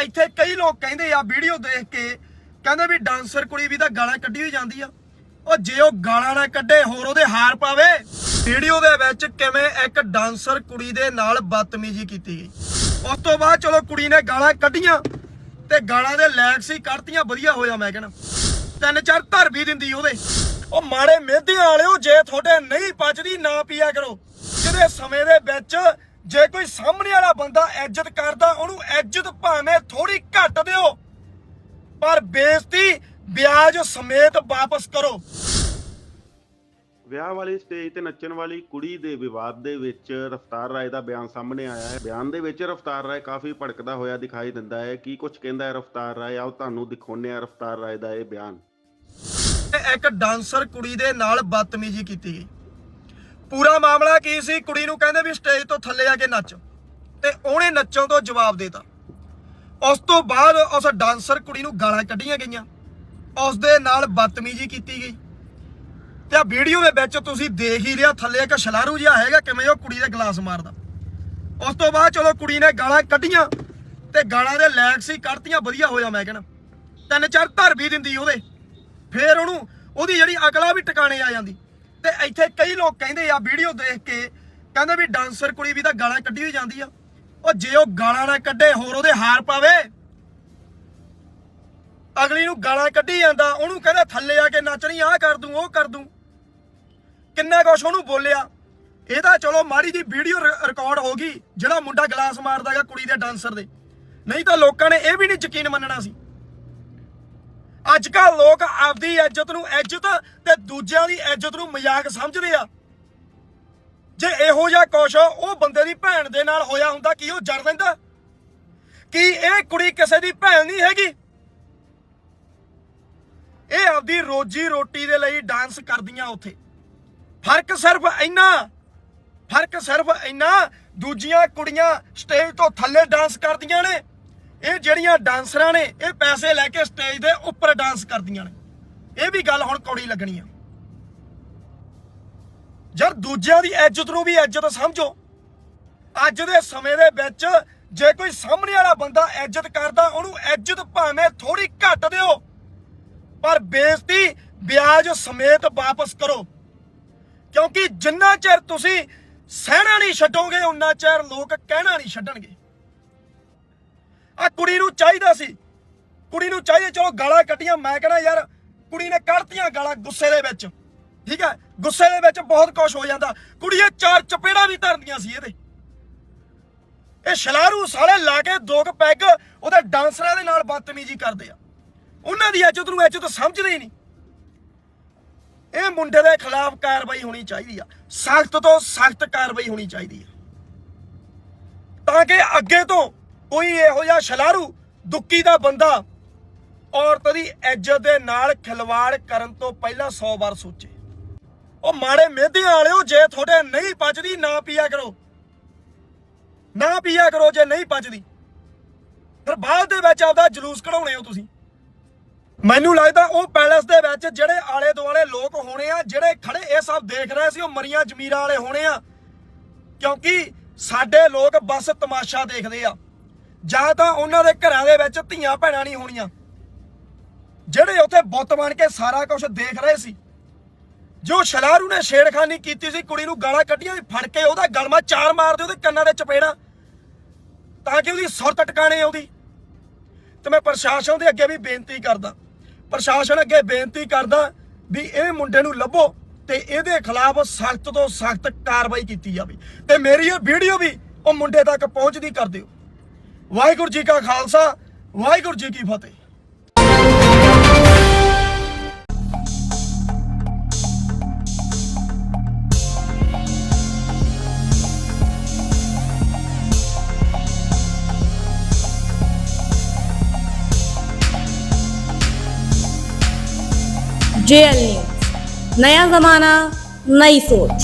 ਇੱਥੇ ਕਈ ਲੋਕ ਕਹਿੰਦੇ ਆ ਵੀਡੀਓ ਦੇਖ ਕੇ ਕਹਿੰਦੇ ਵੀ ਡਾਂਸਰ ਕੁੜੀ ਵੀ ਤਾਂ ਗਾਲਾਂ ਕੱਢੀ ਹੋਈ ਜਾਂਦੀ ਆ। ਉਹ ਜੇ ਉਹ ਗਾਲਾਂ ਨਾ ਕੱਢੇ, ਹੋਰ ਉਹਦੇ ਹਾਰ ਪਾਵੇ। ਵੀਡੀਓ ਦੇ ਵਿੱਚ ਕਿਵੇਂ ਇੱਕ ਡਾਂਸਰ ਕੁੜੀ ਦੇ ਨਾਲ ਬਦਤਮੀਜ਼ੀ ਕੀਤੀ ਗਈ। ਉਸ ਤੋਂ ਬਾਅਦ ਚਲੋ ਕੁੜੀ ਨੇ ਗਾਲਾਂ ਕੱਢੀਆਂ ਤੇ ਗਾਲਾਂ ਦੇ ਲੈਕ ਸੀ, ਕੱਢਤੀਆਂ, ਵਧੀਆ ਹੋਇਆ ਮੈਂ ਕਹਿਣਾ। ਤਿੰਨ ਚਾਰ ਧਰ ਵੀ ਦਿੰਦੀ ਉਹਦੇ। ਉਹ ਮਾੜੇ ਮਿਹਦਿਆਂ ਵਾਲਿਓ, ਜੇ ਤੁਹਾਡੇ ਨਹੀਂ ਪਚਦੀ, ਨਾ ਪੀਆ ਕਰੋ। ਜਿਹਦੇ ਸਮੇਂ ਦੇ ਵਿੱਚ ਜੇ ਕੋਈ ਸਾਹਮਣੇ ਵਾਲਾ ਬੰਦਾ ਇੱਜ਼ਤ ਕਰਦਾ ਉਹਨੂੰ ਇੱਜ਼ਤ ਭਾਵੇਂ ਥੋੜੀ ਘੱਟ ਦਿਓ ਪਰ ਬੇਇੱਜ਼ਤੀ ਵਿਆਜ ਸਮੇਤ ਵਾਪਸ ਕਰੋ। ਵਿਆਹ ਵਾਲੀ ਸਟੇਜ ਤੇ ਨੱਚਣ ਵਾਲੀ ਕੁੜੀ ਦੇ ਵਿਵਾਦ ਦੇ ਵਿੱਚ ਰਫਤਾਰ ਰਾਏ ਦਾ ਬਿਆਨ ਸਾਹਮਣੇ ਆਇਆ ਹੈ। ਬਿਆਨ ਦੇ ਵਿੱਚ ਰਫਤਾਰ ਰਾਏ ਕਾਫੀ ਭੜਕਦਾ ਹੋਇਆ ਦਿਖਾਈ ਦਿੰਦਾ ਹੈ। ਕੀ ਕੁਝ ਕਹਿੰਦਾ ਹੈ ਰਫਤਾਰ ਰਾਏ? ਆਓ ਤੁਹਾਨੂੰ ਦਿਖਾਉਂਦੇ ਆ ਰਫਤਾਰ ਰਾਏ ਦਾ ਇਹ ਬਿਆਨ। ਇੱਕ ਡਾਂਸਰ ਕੁੜੀ ਦੇ ਨਾਲ ਬਦਤਮੀਜ਼ੀ ਕੀਤੀ ਗਈ। ਪੂਰਾ ਮਾਮਲਾ ਕੀ ਸੀ? ਕੁੜੀ ਨੂੰ ਕਹਿੰਦੇ ਵੀ ਸਟੇਜ ਤੋਂ ਥੱਲੇ ਆ ਕੇ ਨੱਚ। ਤੇ ਉਹਨੇ ਨੱਚਣ ਤੋਂ ਜਵਾਬ ਦੇਤਾ। ਉਸ ਤੋਂ ਬਾਅਦ ਉਸ ਡਾਂਸਰ ਕੁੜੀ ਨੂੰ ਗਾਲਾਂ ਕੱਢੀਆਂ ਗਈਆਂ। ਉਸ ਦੇ ਨਾਲ ਬਦਤਮੀਜ਼ੀ ਕੀਤੀ ਗਈ। ਤੇ ਆ ਵੀਡੀਓ ਦੇ ਵਿੱਚ ਤੁਸੀਂ ਦੇਖ ਹੀ ਲਿਆ, ਥੱਲੇ ਇੱਕ ਸ਼ਲਾਰੂ ਜਿਹਾ ਹੈਗਾ, ਕਿਵੇਂ ਉਹ ਕੁੜੀ ਦੇ ਗਲਾਸ ਮਾਰਦਾ। ਉਸ ਤੋਂ ਬਾਅਦ ਚਲੋ ਕੁੜੀ ਨੇ ਗਾਲਾਂ ਕੱਢੀਆਂ ਤੇ ਗਾਲਾਂ ਦੇ ਲੈਕ ਸੀ, ਕੱਢਤੀਆਂ, ਵਧੀਆ ਹੋਇਆ ਮੈਂ ਕਹਿਣਾ। ਤਿੰਨ ਚਾਰ ਧਰ ਵੀ ਦਿੰਦੀ ਉਹਦੇ। ਫੇਰ ਉਹਨੂੰ, ਉਹਦੀ ਜਿਹੜੀ ਅਕਲਾ ਵੀ ਟਿਕਾਣੇ ਆ ਜਾਂਦੀ। ਤੇ ਇੱਥੇ ਕਈ ਲੋਕ ਕਹਿੰਦੇ ਆ ਵੀਡੀਓ ਦੇਖ ਕੇ ਕਹਿੰਦੇ ਵੀ ਡਾਂਸਰ ਕੁੜੀ ਵੀ ਤਾਂ ਗਾਲਾਂ ਕੱਢੀ ਹੋਈ ਜਾਂਦੀ ਆ। ਉਹ ਜੇ ਉਹ ਗਾਲਾਂ ਨਾ ਕੱਢੇ, ਹੋਰ ਉਹਦੇ ਹਾਰ ਪਾਵੇ। ਅਗਲੀ ਨੂੰ ਗਾਲਾਂ ਕੱਢੀ ਜਾਂਦਾ, ਉਹਨੂੰ ਕਹਿੰਦਾ ਥੱਲੇ ਆ ਕੇ ਨੱਚਣੀ ਆਹ ਕਰ ਦੂੰ, ਉਹ ਕਰ ਦੂੰ। ਕਿੰਨਾ ਕੁਛ ਉਹਨੂੰ ਬੋਲਿਆ। ਇਹਦਾ ਚਲੋ ਮਾੜੀ ਜੀ ਵੀਡੀਓ ਰਿਕਾਰਡ ਹੋ ਗਈ, ਜਿਹੜਾ ਮੁੰਡਾ ਗਲਾਸ ਮਾਰਦਾਗਾ ਕੁੜੀ ਦੇ ਡਾਂਸਰ ਦੇ। ਨਹੀਂ ਤਾਂ ਲੋਕਾਂ ਨੇ ਇਹ ਵੀ ਨਹੀਂ ਯਕੀਨ ਮੰਨਣਾ ਸੀ। ਅੱਜ ਕੱਲ ਲੋਕ ਆਪਦੀ ਇੱਜ਼ਤ ਨੂੰ ਇੱਜ਼ਤ ਤੇ ਦੂਜਿਆਂ ਦੀ ਇੱਜ਼ਤ ਨੂੰ ਮਜ਼ਾਕ ਸਮਝਦੇ ਆ। ਜੇ ਇਹੋ ਜਿਹਾ ਕੁਛ ਉਹ ਬੰਦੇ ਦੀ ਭੈਣ ਦੇ ਨਾਲ ਹੋਇਆ ਹੁੰਦਾ, ਕੀ ਉਹ ਜੜ ਦਿੰਦਾ ਕੀ ਇਹ ਕੁੜੀ ਕਿਸੇ ਦੀ ਭੈਣ ਨਹੀਂ ਹੈਗੀ? ਇਹ ਆਪਦੀ ਰੋਜੀ ਰੋਟੀ ਦੇ ਲਈ ਡਾਂਸ ਕਰਦੀਆਂ ਉੱਥੇ। ਫ਼ਰਕ ਸਿਰਫ ਇੰਨਾ, ਫ਼ਰਕ ਸਿਰਫ ਇੰਨਾ, ਦੂਜੀਆਂ ਕੁੜੀਆਂ ਸਟੇਜ ਤੋਂ ਥੱਲੇ ਡਾਂਸ ਕਰਦੀਆਂ ਨੇ। ਇਹ ਜਿਹੜੀਆਂ ਡਾਂਸਰਾਂ ਨੇ, ਇਹ ਪੈਸੇ ਲੈ ਕੇ ਸਟੇਜ ਦੇ ਉੱਪਰ ਡਾਂਸ ਕਰਦੀਆਂ ਨੇ। ਇਹ ਵੀ ਗੱਲ ਹੁਣ ਕੌੜੀ ਲੱਗਣੀ ਆ। ਜਦ ਦੂਜਿਆਂ ਦੀ ਇੱਜ਼ਤ ਨੂੰ ਵੀ ਇੱਜ਼ਤ ਸਮਝੋ। ਅੱਜ ਦੇ ਸਮੇਂ ਦੇ ਵਿੱਚ ਜੇ ਕੋਈ ਸਾਹਮਣੇ ਵਾਲਾ ਬੰਦਾ ਇੱਜ਼ਤ ਕਰਦਾ, ਉਹਨੂੰ ਇੱਜ਼ਤ ਭਾਵੇਂ ਥੋੜੀ ਘੱਟ ਦਿਓ। ਪਰ ਬੇਇੱਜ਼ਤੀ ਵਿਆਜ ਸਮੇਤ ਵਾਪਸ ਕਰੋ। ਕਿਉਂਕਿ ਜਿੰਨਾ ਚਿਰ ਤੁਸੀਂ ਸਹਿਣਾ ਨਹੀਂ ਛੱਡੋਗੇ, ਉਨਾ ਚਿਰ ਲੋਕ ਕਹਿਣਾ ਨਹੀਂ ਛੱਡਣਗੇ। ਆ ਕੁੜੀ ਨੂੰ ਚਾਹੀਦਾ ਸੀ। ਕੁੜੀ ਨੂੰ ਚਾਹੀਦਾ, ਚਲੋ ਗਾਲਾਂ ਕੱਢੀਆਂ, ਮੈਂ ਕਹਿੰਦਾ ਯਾਰ, ਕੁੜੀ ਨੇ ਕੱਢਤੀਆਂ ਗਾਲਾਂ ਗੁੱਸੇ ਦੇ ਵਿੱਚ। ਠੀਕ ਹੈ? ਗੁੱਸੇ ਦੇ ਵਿੱਚ ਬਹੁਤ ਕੁਝ ਹੋ ਜਾਂਦਾ। ਕੁੜੀਆਂ ਚਾਰ ਚਪੇੜਾਂ ਵੀ ਧਰਦੀਆਂ ਸੀ ਇਹਦੇ। ਇਹ ਸ਼ਲਾਰੂ ਸਾਲੇ ਲਾ ਕੇ ਦੋ ਕੁ ਪੈਗ ਉਹਦੇ ਡਾਂਸਰਾਂ ਦੇ ਨਾਲ ਬਦਤਮੀਜ਼ੀ ਕਰਦੇ ਆ। ਉਹਨਾਂ ਦੀ ਇੱਜ਼ਤ ਨੂੰ ਇੱਜ਼ਤ ਸਮਝਦੇ ਹੀ ਨਹੀਂ। ਇਹ ਮੁੰਡੇ ਦੇ ਖਿਲਾਫ ਕਾਰਵਾਈ ਹੋਣੀ ਚਾਹੀਦੀ ਆ। ਸਖਤ ਤੋਂ ਸਖਤ ਕਾਰਵਾਈ ਹੋਣੀ ਚਾਹੀਦੀ ਆ। ਤਾਂ ਕਿ ਅੱਗੇ ਤੋਂ ਕੋਈ ਇਹੋ ਜਿਹਾ ਛਲਾਰੂ ਦੁੱਕੀ ਦਾ ਬੰਦਾ ਔਰਤ ਦੀ ਇੱਜ਼ਤ ਦੇ ਨਾਲ ਖਿਲਵਾੜ ਕਰਨ ਤੋਂ ਪਹਿਲਾਂ 100 ਵਾਰ ਸੋਚੇ। ਉਹ ਮਾੜੇ ਮਿਹਦਿਆਂ ਵਾਲਿਓ, ਜੇ ਤੁਹਾਡੇ ਨਹੀਂ ਪਚਦੀ ਨਾ ਪੀਆ ਕਰੋ। ਨਾ ਪੀਆ ਕਰੋ ਜੇ ਨਹੀਂ ਪਚਦੀ ਫਿਰ ਬਾਅਦ ਦੇ ਵਿੱਚ ਆਪਦਾ ਜਲੂਸ ਕਢਾਉਣੇ ਹੋ ਤੁਸੀਂ। ਮੈਨੂੰ ਲੱਗਦਾ ਉਹ ਪੈਲਸ ਦੇ ਵਿੱਚ ਜਿਹੜੇ ਆਲੇ ਦੁਆਲੇ ਲੋਕ ਹੋਣੇ ਆ, ਜਿਹੜੇ ਖੜੇ ਇਹ ਸਭ ਦੇਖ ਰਹੇ ਸੀ, ਉਹ ਮਰੀਆਂ ਜ਼ਮੀਰਾਂ ਵਾਲੇ ਹੋਣੇ ਆ। ਕਿਉਂਕਿ ਸਾਡੇ ਲੋਕ ਬਸ ਤਮਾਸ਼ਾ ਦੇਖਦੇ ਆ। ਜਾਂ ਤਾਂ ਉਹਨਾਂ ਦੇ ਘਰਾਂ ਦੇ ਵਿੱਚ ਧੀਆਂ ਭੈਣਾਂ ਨਹੀਂ ਹੋਣੀਆਂ। ਜਿਹੜੇ ਉੱਥੇ ਬੁੱਤ ਬਣ ਕੇ ਸਾਰਾ ਕੁਝ ਦੇਖ ਰਹੇ ਸੀ। ਜੋ ਸ਼ਲਾਰੂ ਨੇ ਛੇੜਖਾਨੀ ਕੀਤੀ ਸੀ, ਕੁੜੀ ਨੂੰ ਗਾਲਾਂ ਕੱਢੀਆਂ ਸੀ, ਫੜ ਕੇ ਉਹਦਾ ਗਲਮਾ ਚਾਰ ਮਾਰਦੇ ਉਹਦੇ ਕੰਨਾਂ ਦੇ ਚਪੇੜਾਂ, ਤਾਂ ਕਿ ਉਹਦੀ ਸੁਰਤ ਟਿਕਾਣੇ ਆਉਂਦੀ। ਤੇ ਮੈਂ ਪ੍ਰਸ਼ਾਸਨ ਦੇ ਅੱਗੇ ਵੀ ਬੇਨਤੀ ਕਰਦਾ, ਪ੍ਰਸ਼ਾਸਨ ਅੱਗੇ ਬੇਨਤੀ ਕਰਦਾ ਵੀ ਇਹ ਮੁੰਡੇ ਨੂੰ ਲੱਭੋ ਤੇ ਇਹਦੇ ਖਿਲਾਫ ਸਖਤ ਤੋਂ ਸਖਤ ਕਾਰਵਾਈ ਕੀਤੀ ਜਾਵੇ। ਤੇ ਮੇਰੀ ਇਹ ਵੀਡੀਓ ਵੀ ਉਹ ਮੁੰਡੇ ਤੱਕ ਪਹੁੰਚਦੀ ਕਰ ਦਿਓ। ਵਾਹਿਗੁਰੂ ਜੀ ਕਾ ਖਾਲਸਾ ਵਾਹਿਗੁਰੂ ਜੀ ਕੀ ਫਤਿਹ जेएल न्यूज नया जमाना नई सोच